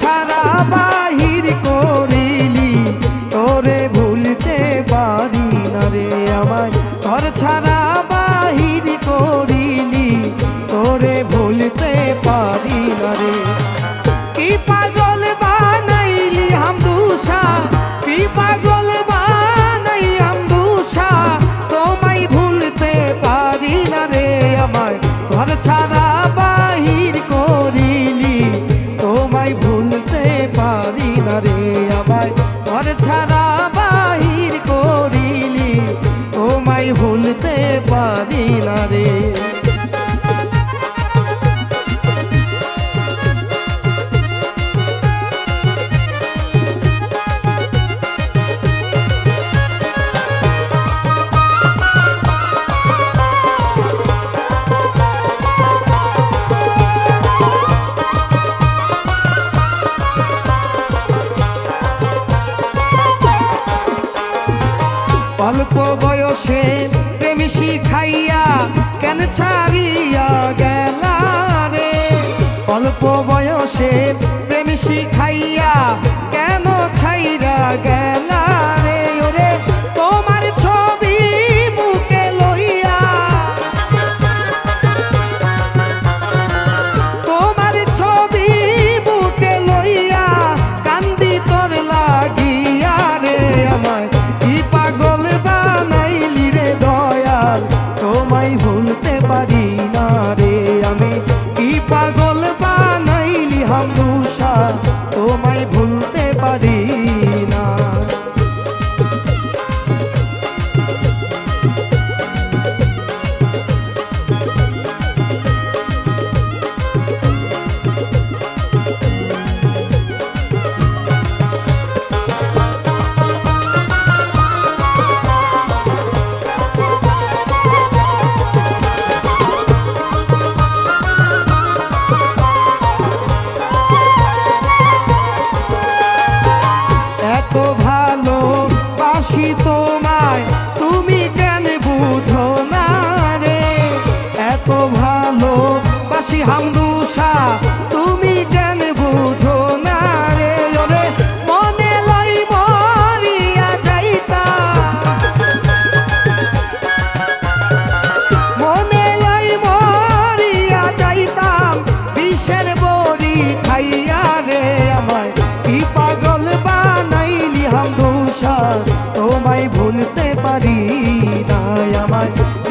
ছাড়া বাহির করিলি, তোরে ভুলতে পারি না রে আমায়। ঘর ছাড়া বাহির করিলি, তোরে ভুলতে পারি না রে। কি পাগল বানাইলি হামদুসা কি পাগল বানাই হামদুসা তোমায় ভুলতে পারি না রে আমায়। ঘর ছাড়া অল্প বয়সে প্রেম শিখাইয়া কেন ছাড়িয়া গেলা রে অল্প বয়সে প্রেম শিখাইয়া কেন ছাইরা গেলা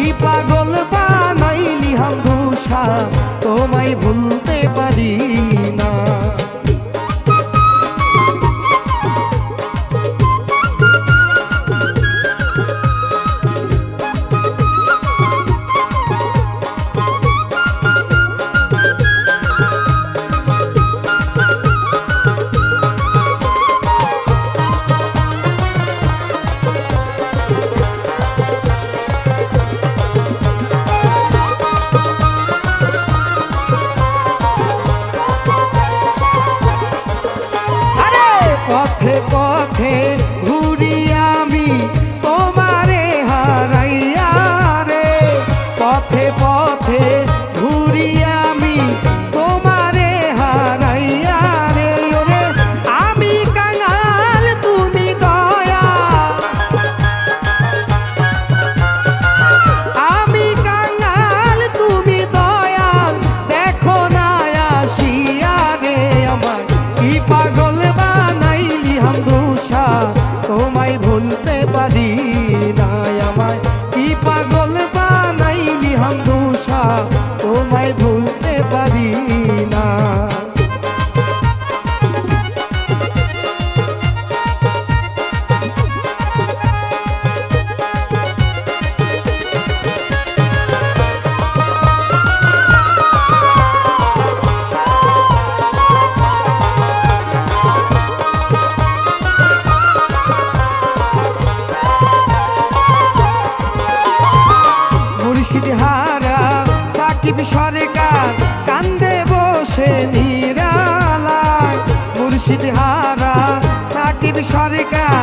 কি পাগল বানাইলি হাম তোমায় ভুলতে পারি। পথে পথে মুর্শিদ হারা সাকিব সরকার কান্দে বসে নিরালা মুর্শিদ হারা সাকিব সরকার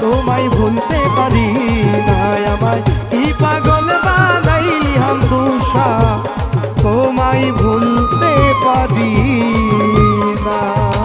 তোমায় ভুলতে পারি না আমায়। কি পাগল বানাইলি হাম তোমায় ভুলতে পারি না।